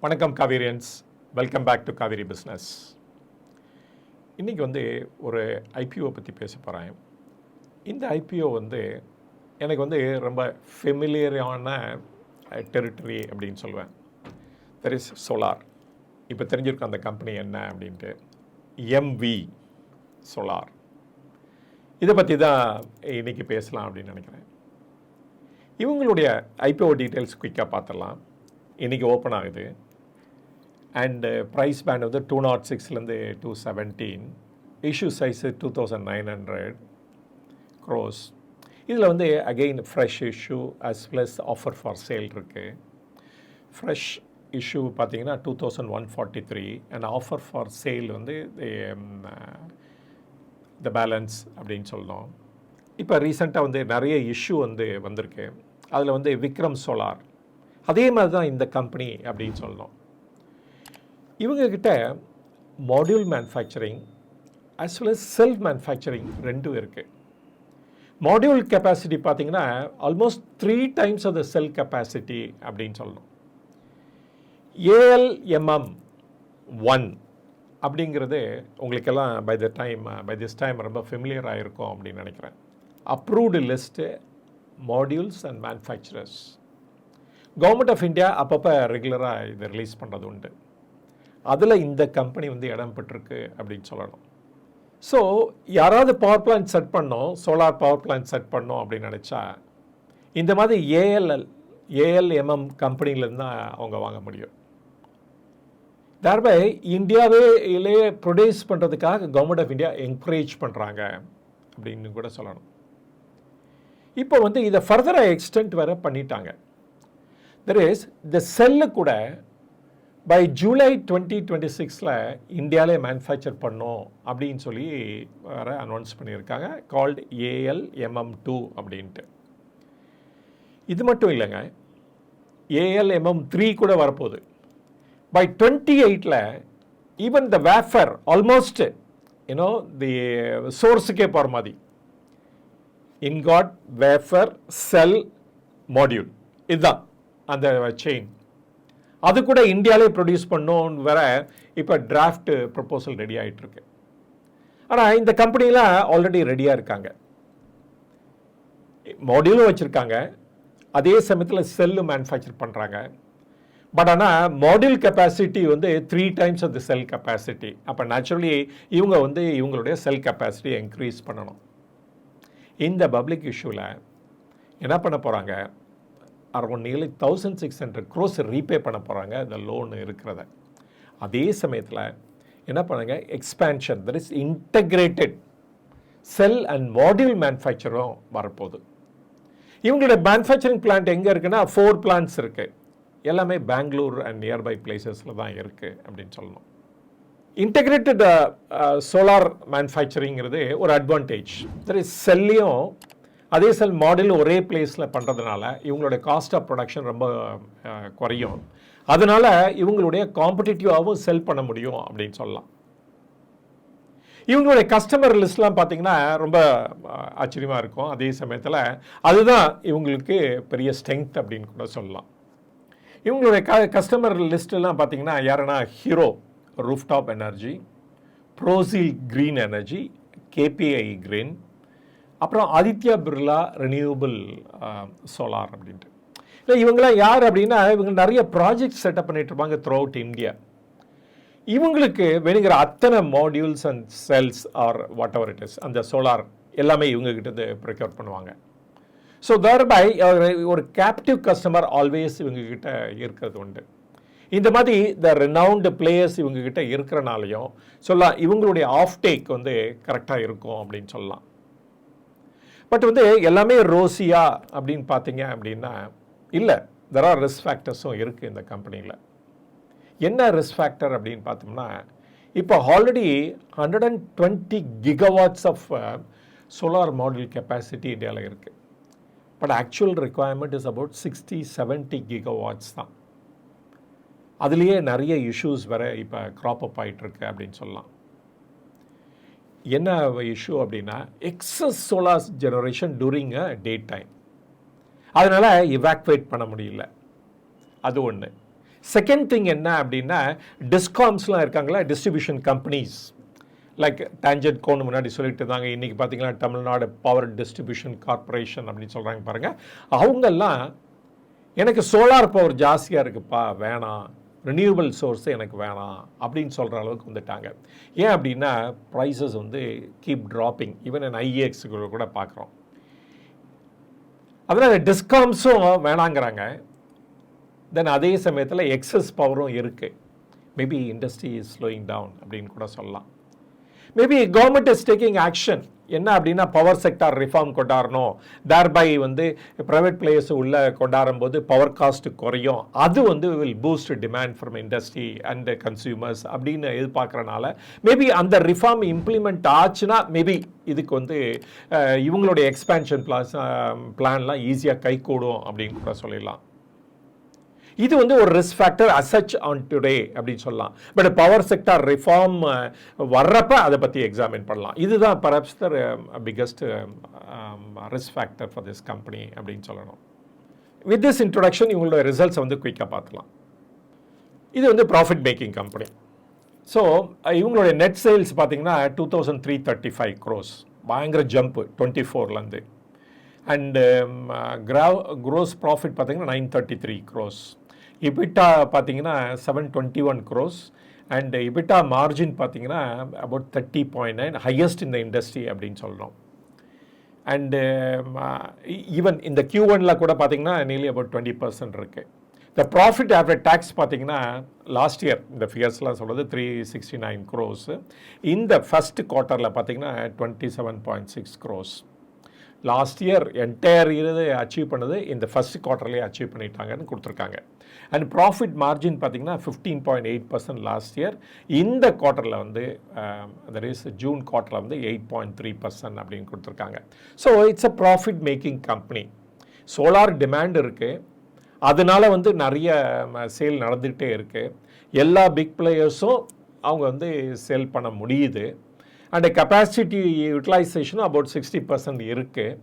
வணக்கம் Kaverians. Welcome back to Kaveri business இன்றைக்கி வந்து ஒரு ஐபிஓ பற்றி பேச போகிறேன் இந்த ஐபிஓ வந்து எனக்கு வந்து ரொம்ப ஃபெமிலியரான டெரிட்டரி அப்படின்னு சொல்லுவேன் தெர் இஸ் சோலார் இப்போ தெரிஞ்சிருக்கும் அந்த கம்பெனி என்ன அப்படின்ட்டு. எம்வி சோலார் இதை பற்றி தான் இன்றைக்கி பேசலாம் அப்படின்னு நினைக்கிறேன். இவங்களுடைய ஐபிஓ டீட்டெயில்ஸ் குயிக்காக பார்த்துடலாம். இன்றைக்கி ஓப்பன் ஆகுது. அண்டு ப்ரைஸ் பேண்ட் வந்து two naught சிக்ஸ்லேருந்து two seventeen issue size two thousand nine hundred crores இதில் வந்து again fresh issue as plus offer for sale இருக்குது ஃப்ரெஷ் இஷ்யூ பார்த்தீங்கன்னா two thousand one forty three and offer for sale வந்து the balance அப்படின்னு சொல்லணும் இப்போ ரீசெண்டாக வந்து நிறைய இஷ்யூ வந்து வந்திருக்கு. அதில் வந்து விக்ரம் சோலார். அதே மாதிரி தான் இந்த கம்பெனி அப்படின்னு சொல்லணும் இவங்கக்கிட்ட module manufacturing as well as cell manufacturing ரெண்டும் இருக்குது மாடியூல் கெப்பாசிட்டி பார்த்திங்கன்னா almost three times of the cell capacity அப்படின்னு சொல்லணும். ஏஎல்எம்எம் ஒன் அப்படிங்கிறது உங்களுக்கெல்லாம் by the time by this time ரொம்ப ஃபெமிலியர் ஆகிருக்கும் அப்படின்னு நினைக்கிறேன். Approved list modules and manufacturers government of India அப்பப்போ ரெகுலராக இதை ரிலீஸ் பண்ணுறது உண்டு. அதில் இந்த கம்பெனி வந்து இடம் பெற்றிருக்கு அப்படின்னு சொல்லணும். ஸோ யாராவது பவர் பிளான்ட் செட் பண்ணோம் சோலார் பவர் பிளான்ட் செட் பண்ணோம் அப்படின்னு நினச்சா இந்த மாதிரி ஏஎல்எல் ஏஎல்எம்எம் கம்பெனிலேருந்து தான் அவங்க வாங்க முடியும். தார்பை இந்தியாவே இல்லையே ப்ரொடியூஸ் பண்ணுறதுக்காக கவர்மெண்ட் ஆஃப் இந்தியா என்கரேஜ் பண்ணுறாங்க அப்படின்னு கூட சொல்லணும். இப்போ வந்து இதை ஃபர்தராக எக்ஸ்டென்ட் வேறு பண்ணிட்டாங்க. தெர் இஸ் இந்த செல்லு கூட பை ஜூலை டுவெண்ட்டி டுவெண்ட்டி சிக்ஸில் இந்தியாவிலே மேனுஃபேக்சர் பண்ணோம் அப்படின்னு சொல்லி வேறு அனௌன்ஸ் பண்ணியிருக்காங்க. கால்டு ஏஎல்எம்எம் டூ அப்படின்ட்டு. இது மட்டும் இல்லைங்க. ஏஎல்எம்எம் த்ரீ கூட வரப்போகுது. பை டுவெண்ட்டி எயிட்டில் even the wafer almost you know the சோர்ஸுக்கே போகிற மாதிரி. இன்காட் வேஃபர் செல் மாடியூல் இதுதான். அந்த செயின் அது கூட இந்தியாவிலே ப்ரொடியூஸ் பண்ணோன்னு வர இப்போ டிராஃப்ட் ப்ரப்போசல் ரெடி ஆகிட்டுருக்கு ஆனால் இந்த கம்பெனிலாம் ஆல்ரெடி ரெடியாக இருக்காங்க. மாடியூலும் வச்சுருக்காங்க. அதே சமயத்தில் செல்லு மேனுஃபேக்சர் பண்ணுறாங்க பட் ஆனால் மாடியூல் கெப்பாசிட்டி வந்து three times of the cell capacity அப்போ நேச்சுரலி இவங்க வந்து இவங்களுடைய செல் கெப்பாசிட்டியை இன்க்ரீஸ் பண்ணணும். இந்த பப்ளிக் இஷ்யூவில் என்ன பண்ண போகிறாங்க around nearly thousand six hundred crores repay பண்ண போகிறாங்க இந்த லோன் இருக்கிறத. அதே சமயத்தில் என்ன பண்ணுங்க? Expansion that is integrated cell and module மேனுஃபேக்சரும் வரப்போகுது. இவங்களுடைய மேனுஃபேக்சரிங் பிளான்ட் எங்கே இருக்குன்னா ஃபோர் பிளான்ட்ஸ் இருக்குது எல்லாமே பெங்களூர் அண்ட் நியர்பை பிளேசஸில் தான் இருக்குது அப்படின்னு சொல்லணும். இன்டகிரேட்டட் சோலார் மேனுஃபேக்சரிங்கிறது ஒரு அட்வான்டேஜ் சரி செல்லையும் அதே செல் மாடல் ஒரே பிளேஸில் பண்ணுறதுனால இவங்களுடைய காஸ்ட் ஆஃப் ப்ரொடக்ஷன் ரொம்ப குறையும். அதனால் இவங்களுடைய காம்படிட்டிவாகவும் செல் பண்ண முடியும் அப்படின்னு சொல்லலாம். இவங்களுடைய கஸ்டமர் லிஸ்ட்லாம் பார்த்தீங்கன்னா ரொம்ப ஆச்சரியமாக இருக்கும். அதே சமயத்தில் அதுதான் இவங்களுக்கு பெரிய ஸ்ட்ரென்த் அப்படின்னு கூட சொல்லலாம். இவங்களுடைய க கஸ்டமர் லிஸ்ட்டெல்லாம் பார்த்தீங்கன்னா யாருன்னா ஹீரோ ரூஃப்டாப் எனர்ஜி ப்ரோசில் க்ரீன் எனர்ஜி கேபிஐ க்ரீன் அப்புறம் ஆதித்யா பிர்லா ரெனியூபிள் சோலார் அப்படின்ட்டு. இல்லை இவங்களாம் யார் அப்படின்னா இவங்க நிறைய ப்ராஜெக்ட் செட்டப் பண்ணிட்டு இருப்பாங்க த்ரூ அவுட் இந்தியா. இவங்களுக்கு வேணுங்கிற அத்தனை modules and cells or whatever it is அந்த சோலார் எல்லாமே இவங்க கிட்ட இருந்து ப்ரிக்யூர் பண்ணுவாங்க. ஸோ பை ஒரு கேப்டிவ் கஸ்டமர் ஆல்வேஸ் இவங்ககிட்ட இருக்கிறது உண்டு. இந்த மாதிரி த ரெனவுண்டு பிளேயர்ஸ் இவங்ககிட்ட இருக்கிறனாலையும் சொல்லலாம் இவங்களுடைய ஆஃப் டேக் வந்து கரெக்டாக இருக்கும் அப்படின்னு சொல்லலாம். பட் வந்து எல்லாமே ரோசியா அப்படின்னு பார்த்தீங்க அப்படின்னா இல்லை தெர் ஆர் ரிஸ்க் ஃபேக்டர்ஸும் இருக்குது இந்த கம்பெனியில் என்ன ரிஸ்க் ஃபேக்டர் அப்படின்னு பார்த்தோம்னா இப்போ already hundred and twenty gigawatts of solar model capacity இந்தியாவில் இருக்குது but actual requirement is about sixty seventy gigawatts தான். அதுலேயே நிறைய இஷ்யூஸ் வேறு இப்போ க்ராப் அப் ஆகிட்டுருக்கு அப்படின்னு சொல்லலாம். என்ன இஷ்யூ அப்படின்னா excess solar generation during a day time அதனால் இவாக்குவேட் பண்ண முடியல. அது ஒன்று செகண்ட் திங் என்ன அப்படின்னா டிஸ்காம்ஸ்லாம் இருக்காங்களா distribution companies like danger zone முன்னாடி சொல்லிட்டு இருந்தாங்க இன்றைக்கி பார்த்தீங்கன்னா தமிழ்நாடு பவர் டிஸ்ட்ரிபியூஷன் கார்ப்பரேஷன் அப்படின்னு சொல்கிறாங்க பாருங்கள் அவங்கெல்லாம் எனக்கு சோலார் பவர் ஜாஸ்தியாக இருக்குப்பா வேணாம். ரினியூவபிள் சோர்ஸ் எனக்கு வேணாம் அப்படின்னு சொல்கிற அளவுக்கு வந்துட்டாங்க. ஏன் அப்படின்னா ப்ரைஸஸ் வந்து keep dropping even in IAX கூட பார்க்குறோம் அதனால் டிஸ்காம்ஸும் வேணாங்கிறாங்க. தென் அதே சமயத்தில் எக்ஸஸ் பவரும் இருக்குது maybe industry is slowing down அப்படின்னு கூட சொல்லலாம். Maybe government is taking action என்ன அப்படின்னா பவர் செக்டார் ரிஃபார்ம் கொண்டாடணும். தேர்பை வந்து ப்ரைவேட் பிளேயர்ஸ் உள்ளே கொண்டாடும் போது பவர் காஸ்ட் குறையும். அது வந்து will boost demand from industry and consumers அப்படின்னு எதிர்பார்க்குறனால மேபி அந்த ரிஃபார்ம் இம்ப்ளிமெண்ட் ஆச்சுன்னா மேபி இதுக்கு வந்து இவங்களுடைய எக்ஸ்பேன்ஷன் பிளாஸ் பிளான்லாம் ஈஸியாக கைகூடும் அப்படின்னு கூட சொல்லிடலாம். இது வந்து ஒரு risk factor as such on today அப்படின்னு சொல்லலாம். பட் பவர் செக்டார் ரிஃபார்ம் வர்றப்ப அதை பற்றி எக்ஸாமின் பண்ணலாம். இதுதான் perhaps the biggest risk factor for this company அப்படின்னு சொல்லணும். வித் திஸ் இன்ட்ரொடக்ஷன் இவங்களோட ரிசல்ட்ஸை வந்து குயிக்காக பார்த்துலாம் இது வந்து ப்ராஃபிட் மேக்கிங் கம்பெனி ஸோ இவங்களுடைய நெட் சேல்ஸ் பார்த்தீங்கன்னா two thousand three thirty five crores பயங்கர ஜம்ப்பு டுவெண்ட்டி ஃபோர்லேருந்து அண்டு க்ரா க்ரோஸ் ப்ராஃபிட் பார்த்தீங்கன்னா nine thirty three crores EBITDA பார்த்தீங்கன்னா seven twenty one crores and EBITDA margin பார்த்தீங்கன்னா about thirty point nine highest இந்த industry அப்படின்னு சொல்லணும். அண்டு ஈவன் இந்த கியூ ஒனில் கூட பார்த்தீங்கன்னா நியர்லி அபவுட் டுவெண்ட்டி பர்சன்ட் இருக்குது இந்த ப்ராஃபிட் ஆஃப்டர் டேக்ஸ் பார்த்தீங்கன்னா லாஸ்ட் இயர் இந்த ஃபியர்ஸ்லாம் சொல்கிறது த்ரீ சிக்ஸ்டி நைன் க்ரோஸ் இந்த ஃபஸ்ட் குவார்ட்டரில் பார்த்தீங்கன்னா twenty seven point six crores last year entire இது அச்சீவ் பண்ணது இந்த ஃபர்ஸ்ட் குவார்ட்டர்லேயே அச்சீவ் பண்ணிட்டாங்கன்னு கொடுத்துருக்காங்க. அண்ட் ப்ராஃபிட் மார்ஜின் பார்த்தீங்கன்னா fifteen point eight percent last year இந்த குவார்ட்டரில் வந்து தட் இஸ் ஜூன் குவார்ட்டரில் வந்து எயிட் பாயிண்ட் த்ரீ பர்சன்ட் அப்படின்னு கொடுத்துருக்காங்க. So it's a profit making company solar demand இருக்குது அதனால வந்து நிறைய um, சேல் நடந்துகிட்டே இருக்குது எல்லா பிக் பிளேயர்ஸும் அவங்க வந்து சேல் பண்ண முடியுது. அண்ட் கெப்பாசிட்டி யூட்டிலைசேஷனும் அபவுட் சிக்ஸ்டி பர்சன்ட் இருக்குது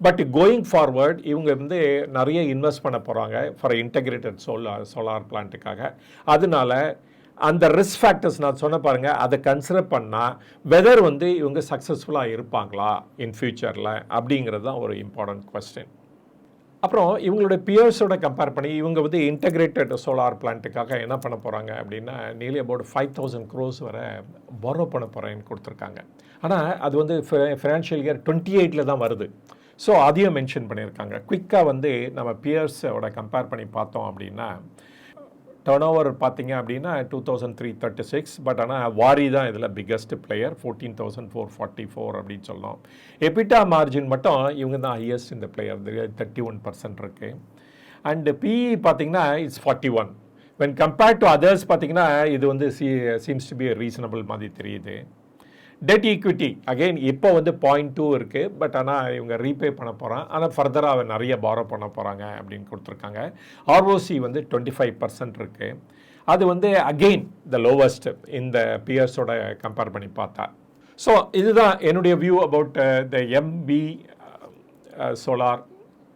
பட் கோயிங் ஃபார்வர்ட் இவங்க வந்து நிறைய இன்வெஸ்ட் பண்ண போகிறாங்க ஃபார் இன்டகிரேட்டட் சோலார் சோலார் பிளான்ட்டுக்காக அதனால அந்த ரிஸ்க் ஃபேக்டர்ஸ் நான் சொன்ன பாருங்கள் அதை கன்சிடர் பண்ணால் வெதர் வந்து இவங்க சக்ஸஸ்ஃபுல்லாக இருப்பாங்களா இன் ஃபியூச்சரில் அப்படிங்கிறது தான் ஒரு இம்பார்ட்டன்ட் கொஸ்டின் அப்புறம் இவங்களுடைய பியர்ஸோட கம்பேர் பண்ணி இவங்க வந்து இன்டகிரேட்டட் சோலார் பிளான்ட்டுக்காக என்ன பண்ண போகிறாங்க அப்படின்னா nearly about five thousand crores வரை borrow பண்ண போகிறேன்னு கொடுத்துருக்காங்க. ஆனால் அது வந்து ஃபினான்ஷியல் இயர் டுவெண்ட்டி எயிட்டில் தான் வருது. ஸோ அதையும் மென்ஷன் பண்ணியிருக்காங்க. குயிக்காக வந்து நம்ம பியர்ஸோட கம்பேர் பண்ணி பார்த்தோம் அப்படின்னா டர்ன் ஓவர் பார்த்தீங்க அப்படின்னா two thousand three thirty six but ஆனால் வாரி தான் இதில் biggest player fourteen thousand four forty four அப்படின்னு சொல்லலாம். எபிட்டா மார்ஜின் மட்டும் இவங்க தான் ஹையஸ்ட் இந்த பிளேயர் தேர்ட்டி ஒன் பர்சன்ட் இருக்குது அண்டு பிஇ பார்த்தீங்கன்னா it's forty one when compared to others பார்த்தீங்கன்னா இது வந்து சி சீம்ஸ் டு பி ரீசனபிள் மாதிரி தெரியுது. டெட் ஈக்விட்டி அகைன் இப்போ வந்து பாயிண்ட் டூ இருக்குது பட் ஆனால் இவங்க ரீபே பண்ண போகிறான் ஆனால் ஃபர்தராக அவன் நிறைய பாரோ பண்ண போகிறாங்க அப்படின்னு கொடுத்துருக்காங்க. ஆர்ஓசி வந்து டுவெண்ட்டி ஃபைவ் பர்சன்ட் இருக்குது அது வந்து அகெயின் த லோவஸ்ட் இந்த பியர்ஸோட கம்பேர் பண்ணி பார்த்தா. ஸோ இதுதான் என்னுடைய view about the MP solar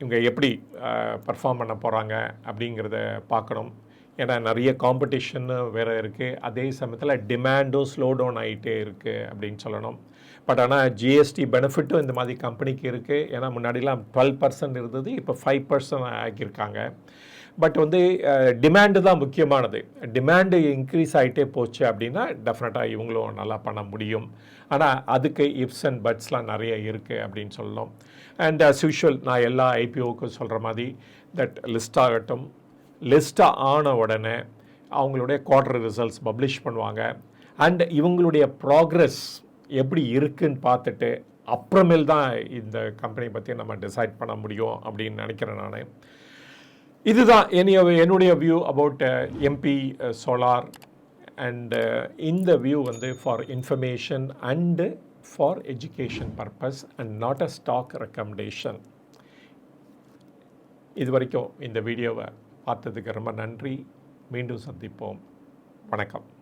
இவங்க எப்படி uh, பர்ஃபார்ம் பண்ண போகிறாங்க அப்படிங்கிறத பார்க்கணும். ஏன்னா நிறைய காம்படிஷன் வேறு இருக்குது அதே சமயத்தில் டிமாண்டும் ஸ்லோ டவுன் ஆகிட்டே இருக்குது அப்படின்னு சொல்லணும். பட் ஆனால் ஜிஎஸ்டி பெனிஃபிட்டும் இந்த மாதிரி கம்பெனிக்கு இருக்குது ஏன்னா முன்னாடிலாம் டுவெல் பர்சன்ட் இருந்தது இப்போ ஃபைவ் பர்சன்ட் ஆக்கியிருக்காங்க. பட் வந்து டிமாண்டு தான் முக்கியமானது. டிமாண்டு இன்க்ரீஸ் ஆகிட்டே போச்சு அப்படின்னா டெஃபினட்டாக இவங்களும் நல்லா பண்ண முடியும். ஆனால் அதுக்கு இப்ஸ் அண்ட் பட்ஸ்லாம் நிறைய இருக்குது அப்படின்னு சொல்லணும். அண்ட் அஸ் யூஷுவல் நான் எல்லா ஐபிஓக்கும் சொல்கிற மாதிரி தட் லிஸ்ட் ஆகட்டும் லிஸ்ட்டாக ஆன உடனே அவங்களுடைய குவார்டர் ரிசல்ட்ஸ் பப்ளிஷ் பண்ணுவாங்க. அண்ட் இவங்களுடைய ப்ராக்ரஸ் எப்படி இருக்குன்னு பார்த்துட்டு அப்புறமேல் தான் இந்த கம்பெனி பற்றி நம்ம டிசைட் பண்ண முடியும் அப்படின்னு நினைக்கிறேன் நான். இதுதான் என்னைய என்னுடைய view about MP solar and இந்த வியூ வந்து for information and for education purpose and not a stock recommendation இது வரைக்கும் இந்த வீடியோவை பார்த்ததுக்கு ரொம்ப நன்றி. மீண்டும் சந்திப்போம். வணக்கம்.